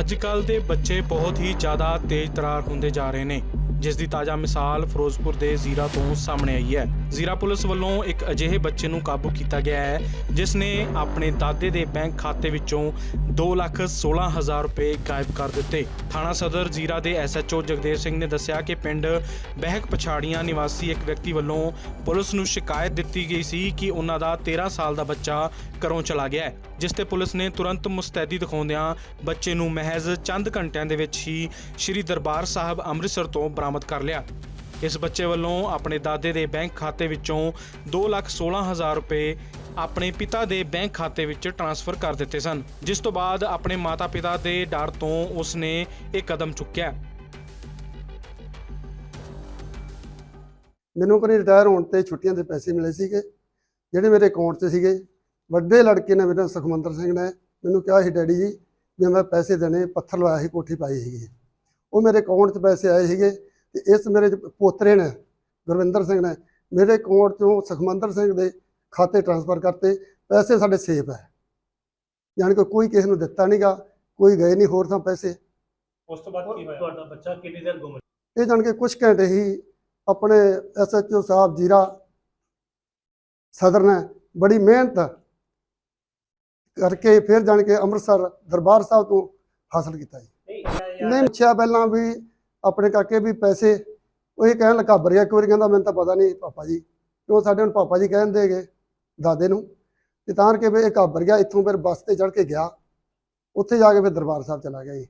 ਅੱਜ ਕੱਲ ਦੇ ਬੱਚੇ ਬਹੁਤ ਹੀ ਜ਼ਿਆਦਾ ਤੇਜ਼ ਤਰਾਰ ਹੁੰਦੇ ਜਾ ਰਹੇ ਨੇ ਜਿਸ ਦੀ ਤਾਜ਼ਾ ਮਿਸਾਲ ਫਿਰੋਜ਼ਪੁਰ ਦੇ ਜ਼ੀਰਾ ਤੋਂ ਸਾਹਮਣੇ ਆਈ ਹੈ। ਜ਼ੀਰਾ ਪੁਲਿਸ ਵੱਲੋਂ ਇੱਕ ਅਜਿਹੇ ਬੱਚੇ ਨੂੰ ਕਾਬੂ ਕੀਤਾ ਗਿਆ ਹੈ, ਜਿਸ ਨੇ ਆਪਣੇ ਦਾਦੇ ਦੇ ਬੈਂਕ ਖਾਤੇ ਵਿੱਚੋਂ 216000 ਰੁਪਏ ਗਾਇਬ ਕਰ ਦਿੱਤੇ। ਥਾਣਾ ਸਦਰ ਜ਼ੀਰਾ ਦੇ ਐਸਐਚਓ ਜਗਦੇਵ ਸਿੰਘ ਨੇ ਦੱਸਿਆ ਕਿ ਪਿੰਡ ਬਹਿਕ ਪਛਾੜੀਆਂ ਨਿਵਾਸੀ ਇੱਕ ਵਿਅਕਤੀ ਵੱਲੋਂ ਪੁਲਿਸ ਨੂੰ ਸ਼ਿਕਾਇਤ ਦਿੱਤੀ ਗਈ ਸੀ ਕਿ ਉਹਨਾਂ ਦਾ 13 ਸਾਲ ਦਾ ਬੱਚਾ ਘਰੋਂ ਚਲਾ ਗਿਆ ਹੈ। ਜਿਸ ਤੇ ਪੁਲਿਸ ਨੇ ਤੁਰੰਤ ਮੁਸਤੈਦੀ ਦਿਖਾਉਂਦਿਆਂ ਬੱਚੇ ਨੂੰ ਮਹਿਜ਼ ਚੰਦ ਘੰਟਿਆਂ ਦੇ ਵਿੱਚ ਹੀ ਸ੍ਰੀ ਦਰਬਾਰ ਸਾਹਿਬ ਅੰਮ੍ਰਿਤਸਰ ਤੋਂ ਬਰਾਮਦ ਕਰ ਲਿਆ। ਇਸ ਬੱਚੇ ਵੱਲੋਂ ਆਪਣੇ ਦਾਦੇ ਦੇ ਬੈਂਕ ਖਾਤੇ ਵਿੱਚੋਂ 216000 ਰੁਪਏ ਆਪਣੇ ਪਿਤਾ ਦੇ ਬੈਂਕ ਖਾਤੇ ਵਿੱਚ ਟ੍ਰਾਂਸਫਰ ਕਰ ਦਿੱਤੇ ਸਨ, ਜਿਸ ਤੋਂ ਬਾਅਦ ਆਪਣੇ ਮਾਤਾ-ਪਿਤਾ ਦੇ ਡਰ ਤੋਂ ਉਸਨੇ ਇਹ ਕਦਮ ਚੁੱਕਿਆ। ਮੈਨੂੰ ਕੋਈ ਰਿਟਾਇਰ ਹੋਣ ਤੇ ਛੁੱਟੀਆਂ ਦੇ ਪੈਸੇ ਮਿਲੇ ਸੀਗੇ, ਜਿਹੜੇ ਮੇਰੇ ਅਕਾਊਂਟ 'ਚ ਸੀਗੇ। ਵੱਡੇ ਲੜਕੇ ਨੇ ਮੇਰੇ ਸੁਖਮੰਦਰ ਸਿੰਘ ਨੇ ਮੈਨੂੰ ਕਿਹਾ ਸੀ ਡੈਡੀ ਜੀ ਵੀ ਮੈਂ ਪੈਸੇ ਦੇਣੇ ਪੱਥਰ ਲਵਾਇਆ ਸੀ ਕੋਠੀ ਪਾਈ ਸੀਗੀ। ਉਹ ਮੇਰੇ ਅਕਾਊਂਟ 'ਚ ਪੈਸੇ ਆਏ ਸੀਗੇ ਤੇ ਇਸ ਮੇਰੇ ਜੋ ਪੋਤਰੇ ਨੇ ਗੁਰਵਿੰਦਰ ਸਿੰਘ ਨੇ ਮੇਰੇ ਅਕਾਊਂਟ 'ਚੋਂ ਸੁਖਮੰਦਰ ਸਿੰਘ ਦੇ ਖਾਤੇ ਟ੍ਰਾਂਸਫਰ ਕਰਤੇ। ਪੈਸੇ ਸਾਡੇ ਸੇਫ ਹੈ। ਯਾਨੀ ਕਿ ਕੋਈ ਕਿਸੇ ਨੂੰ ਦਿੱਤਾ ਨਹੀਂਗਾ ਕੋਈ ਗਏ ਨਹੀਂ ਹੋਰ ਥਾਂ ਪੈਸੇ। ਉਸ ਤੋਂ ਬਾਅਦ ਕੀ ਹੋਇਆ? ਤੁਹਾਡਾ ਬੱਚਾ ਕਿੰਨੀ ਦੇਰ ਗੁੰਮ ਇਹ ਜਾਣ ਕੇ ਕੁਝ ਘੰਟੇ ਹੀ ਆਪਣੇ ਐਸਐਚਓ ਸਾਹਿਬ ਜੀਰਾ ਸਦਰ ਨੇ ਬੜੀ ਮਿਹਨਤ ਕਰਕੇ ਫਿਰ ਜਾਣ ਕੇ ਅੰਮ੍ਰਿਤਸਰ ਦਰਬਾਰ ਸਾਹਿਬ ਤੋਂ ਹਾਸਲ ਕੀਤਾ ਜੀ। ਨਹੀਂ ਨਹੀਂ ਪੁੱਛਿਆ ਪਹਿਲਾਂ ਵੀ ਆਪਣੇ ਕਾਕੇ ਵੀ ਪੈਸੇ ਉਹ ਇਹ ਕਹਿਣ ਲੱਗਾ ਘਬਰਿਆ ਇੱਕ ਵਾਰੀ ਕਹਿੰਦਾ ਮੈਨੂੰ ਤਾਂ ਪਤਾ ਨਹੀਂ ਪਾਪਾ ਜੀ। ਕਿਉਂ ਸਾਡੇ ਹੁਣ ਪਾਪਾ ਜੀ ਕਹਿੰਦੇ ਹੈਗੇ ਦਾਦੇ ਨੂੰ? ਤੇ ਤਾਂ ਕਰਕੇ ਵੀ ਇਹ ਘਬਰ ਗਿਆ ਇੱਥੋਂ ਫਿਰ ਬੱਸ ਤੇ ਚੜ੍ਹ ਕੇ ਗਿਆ। ਉੱਥੇ ਜਾ ਕੇ ਫਿਰ ਦਰਬਾਰ ਸਾਹਿਬ ਚਲਾ ਗਿਆ ਜੀ।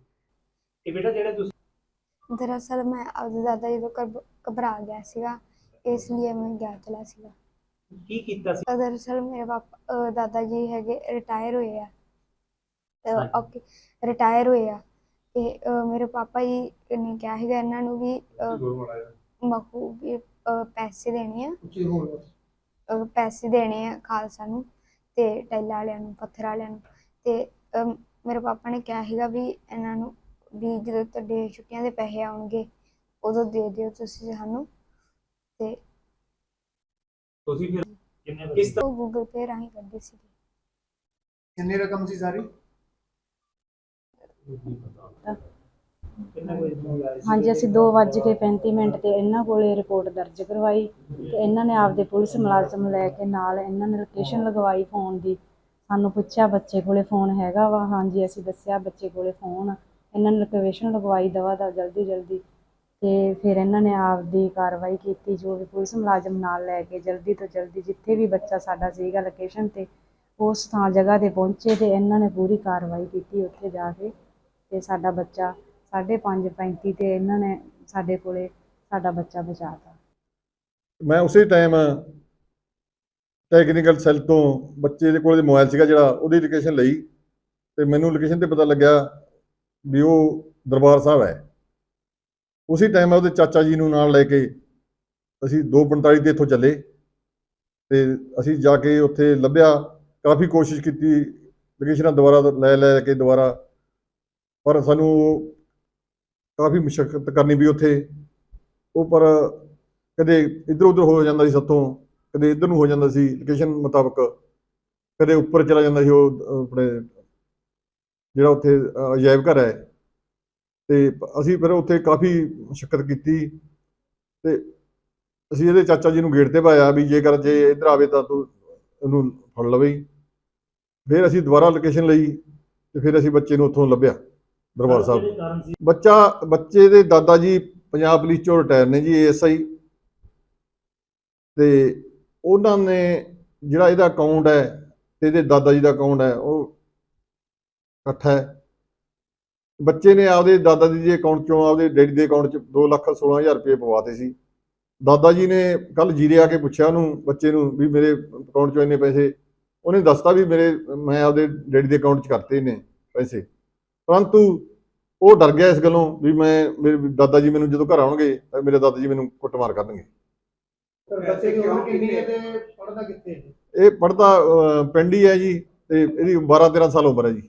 ਇਹ ਬੇਟਾ ਜਿਹੜੇ ਤੁਸੀਂ ਦਰਅਸਲ ਮੈਂ ਆਪਦੇ ਦਾਦਾ ਜੀ ਤੋਂ ਘਬ- ਘਬਰਾ ਗਿਆ ਸੀਗਾ। ਇਸ ਲਈ ਮੈਂ ਗਿਆ ਚਲਾ ਸੀਗਾ। ਕੀ ਕੀਤਾ ਸੀ? ਦਰਅਸਲ ਮੇਰੇ ਪਾਪਾ ਅਹ ਦਾਦਾ ਜੀ ਹੈਗੇ ਰਿਟਾਇਰ ਹੋਏ ਆ। ਹਾਂਜੀ। ਓਕੇ ਰਿਟਾਇਰ ਹੋਏ ਆ। ਤੇ ਅਹ ਮੇਰੇ ਪਾਪਾ ਜੀ ਨੇ ਕਿਹਾ ਹੈਗਾ ਇਹਨਾਂ ਨੂੰ ਵੀ ਮਖੂ ਵੀ ਅਹ, ਪੈਸੇ ਦੇਣੇ ਆ। ਅਹ, ਪੈਸੇ ਦੇਣੇ ਆ ਖਾਲਸਾ ਨੂੰ ਤੇ ਟੈਲਾ ਵਾਲਿਆਂ ਨੂੰ ਪੱਥਰ ਵਾਲਿਆਂ ਨੂੰ। ਤੇ ਅਮ, ਮੇਰੇ ਪਾਪਾ ਨੇ ਕਿਹਾ ਹੈਗਾ ਵੀ ਇਹਨਾਂ ਨੂੰ ਵੀ ਜਦੋਂ ਤੁਹਾਡੇ ਛੁੱਟੀਆਂ ਦੇ ਪੈਸੇ ਆਉਣਗੇ ਉਦੋਂ ਦੇ ਦਿਓ ਤੁਸੀਂ ਸਾਨੂੰ। ਤੇ ਤੁਸੀਂ ਫਿਰ ਕਿੰਨੇ ਕਿਸ ਉਹ ਗੂਗਲ ਪੇ ਰਾਹੀਂ ਕਰਦੇ ਸੀ ਕਿੰਨੀ ਰਕਮ ਸੀ ਸਾਰੀ? ਤਰ੍ਹਾਂ ਕਿੰਨੇ ਹਾਂਜੀ ਅਸੀਂ 2:35 ਮਿੰਟ ਤੇ ਇਹਨਾਂ ਕੋਲੇ ਰਿਪੋਰਟ ਦਰਜ ਕਰਵਾਈ ਤੇ ਇਹਨਾਂ ਨੇ ਆਪਦੇ ਪੁਲਿਸ ਮੁਲਾਜ਼ਮ ਲੈ ਕੇ ਨਾਲ ਇਹਨਾਂ ਨੇ ਲੋਕੇਸ਼ਨ ਲਗਵਾਈ ਫੋਨ ਦੀ। ਸਾਨੂੰ ਪੁੱਛਿਆ ਬੱਚੇ ਕੋਲੇ ਫੋਨ ਹੈਗਾ ਵਾ? ਹਾਂਜੀ ਅਸੀਂ ਦੱਸਿਆ ਬੱਚੇ ਕੋਲੇ ਫੋਨ। ਇਹਨਾਂ ਨੇ ਲੋਕੇਸ਼ਨ ਲਗਵਾਈ ਦਵਾ ਦਾ ਜਲਦੀ ਜਲਦੀ ਤੇ ਫਿਰ ਇਹਨਾਂ ਨੇ ਆਪਦੀ ਕਾਰਵਾਈ ਕੀਤੀ, ਜੋ ਵੀ ਪੁਲਿਸ ਮੁਲਾਜ਼ਮ ਨਾਲ ਲੈ ਕੇ ਜਲਦੀ ਤੋਂ ਜਲਦੀ ਜਿੱਥੇ ਵੀ ਬੱਚਾ ਸਾਡਾ ਸੀਗਾ ਲੋਕੇਸ਼ਨ ਤੇ, ਉਸ ਥਾਂ ਜਗ੍ਹਾ ਤੇ ਪਹੁੰਚੇ ਤੇ ਇਹਨਾਂ ਨੇ ਪੂਰੀ ਕਾਰਵਾਈ ਕੀਤੀ ਉੱਥੇ ਜਾ ਕੇ। ਤੇ ਸਾਡਾ ਬੱਚਾ 5:35 ਤੇ ਇਹਨਾਂ ਨੇ ਸਾਡੇ ਕੋਲੇ ਸਾਡਾ ਬੱਚਾ ਬਚਾਤਾ ਮੈਂ ਉਸੇ ਟਾਈਮ ਟੈਕਨੀਕਲ ਸੈੱਲ ਤੋਂ ਬੱਚੇ ਦੇ ਕੋਲ ਦੇ ਮੋਬਾਈਲ ਸੀਗਾ ਜਿਹੜਾ, ਉਹਦੀ ਲੋਕੇਸ਼ਨ ਲਈ। ਤੇ ਮੈਨੂੰ ਲੋਕੇਸ਼ਨ ਤੇ ਪਤਾ ਲੱਗਿਆ ਵੀ ਉਹ ਦਰਬਾਰ ਸਾਹਿਬ ਹੈ। ਉਸੇ ਟਾਈਮ ਉਹਦੇ ਚਾਚਾ ਜੀ ਨੂੰ ਨਾਲ ਲੈ ਕੇ ਅਸੀਂ 2:45 ਤੇ ਇੱਥੋਂ ਚੱਲੇ ਤੇ ਅਸੀਂ ਜਾ ਕੇ ਉੱਥੇ ਲੱਭਿਆ, ਕਾਫੀ ਕੋਸ਼ਿਸ਼ ਕੀਤੀ, ਲੋਕੇਸ਼ਨਾਂ ਦੁਬਾਰਾ ਲੈ ਲੈ ਕੇ ਦੁਬਾਰਾ, ਪਰ ਸਾਨੂੰ ਕਾਫੀ ਮੁਸ਼ਕਲ ਕਰਨੀ ਪਈ ਉੱਥੇ। ਉਹ ਪਰ ਕਦੇ ਇੱਧਰ ਉੱਧਰ ਹੋ ਜਾਂਦਾ ਸੀ ਸਾਥੋਂ, ਕਦੇ ਇੱਧਰ ਨੂੰ ਹੋ ਜਾਂਦਾ ਸੀ, ਲੋਕੇਸ਼ਨ ਮੁਤਾਬਕ। ਕਦੇ ਉੱਪਰ ਚਲਾ ਜਾਂਦਾ ਸੀ ਉਹ ਆਪਣੇ ਜਿਹੜਾ ਉੱਥੇ ਅਜਾਇਬ ਘਰ ਹੈ। ਤੇ ਅਸੀਂ ਫਿਰ ਉੱਥੇ ਕਾਫੀ ਮੁਸ਼ਕਲ ਕੀਤੀ ਤੇ ਅਸੀਂ ਇਹਦੇ ਚਾਚਾ ਜੀ ਨੂੰ ਗੇਟ ਤੇ ਪਾਇਆ ਵੀ ਜੇਕਰ ਜੇ ਇੱਧਰ ਆਵੇ ਤਾਂ ਤੂੰ ਇਹਨੂੰ ਫੜ ਲਵੇ ਫਿਰ ਅਸੀਂ ਦੁਬਾਰਾ ਲੋਕੇਸ਼ਨ ਲਈ ਤੇ ਫਿਰ ਅਸੀਂ ਬੱਚੇ ਨੂੰ ਉੱਥੋਂ ਲੱਭਿਆ ਦਰਬਾਰ ਸਾਹਿਬ। ਬੱਚਾ ਬੱਚੇ ਦੇ ਦਾਦਾ ਜੀ ਪੰਜਾਬ ਪੁਲਿਸ ਚੋਂ ਰਿਟਾਇਰ ਨੇ ਜੀ ਏਐਸਆਈ ਤੇ ਉਹਨਾਂ ਨੇ ਜਿਹੜਾ ਇਹਦਾ ਅਕਾਊਂਟ ਹੈ ਤੇ ਇਹਦੇ ਦਾਦਾ ਜੀ ਦਾ ਅਕਾਊਂਟ ਹੈ ਉਹ ਇਕੱਠਾ ਹੈ। ਬੱਚੇ ਨੇ ਆਪਦੇ ਦਾਦਾ ਜੀ ਦੇ ਅਕਾਊਂਟ ਚੋਂ ਆਪਦੇ ਡੈਡੀ ਦੇ ਅਕਾਊਂਟ 'ਚ 2 ਲੱਖ 16000 ਰੁਪਏ ਪਵਾਤੇ ਸੀ। ਦਾਦਾ ਜੀ ਨੇ ਕੱਲ ਜੀਰੇ ਆ ਕੇ ਪੁੱਛਿਆ ਉਹਨੂੰ ਬੱਚੇ ਨੂੰ ਵੀ ਮੇਰੇ ਅਕਾਊਂਟ 'ਚੋਂ ਇੰਨੇ ਪੈਸੇ ਉਹਨੇ ਦੱਸਤਾ ਵੀ ਮੇਰੇ ਮੈਂ ਆਪਦੇ ਡੈਡੀ ਦੇ ਅਕਾਊਂਟ 'ਚ ਕਰਤੇ ਨੇ ਪੈਸੇ। ਪਰੰਤੂ ਉਹ ਡਰ ਗਿਆ ਇਸ ਗੱਲੋਂ ਵੀ ਮੈਂ ਮੇਰੇ ਦਾਦਾ ਜੀ ਮੈਨੂੰ ਜਦੋਂ ਘਰ ਆਉਣਗੇ ਮੇਰੇ ਦਾਦਾ ਜੀ ਮੈਨੂੰ ਕੁੱਟਮਾਰ ਕਰਨਗੇ। ਬੱਚੇ ਦੀ ਉਮਰ ਕਿੰਨੀ ਹੈ ਤੇ ਪੜਦਾ ਕਿੱਥੇ ਹੈ? ਇਹ ਪੜਦਾ ਪਿੰਡ ਹੀ ਹੈ ਜੀ ਤੇ ਇਹਦੀ 12 13 ਸਾਲ ਉਮਰ ਹੈ ਜੀ।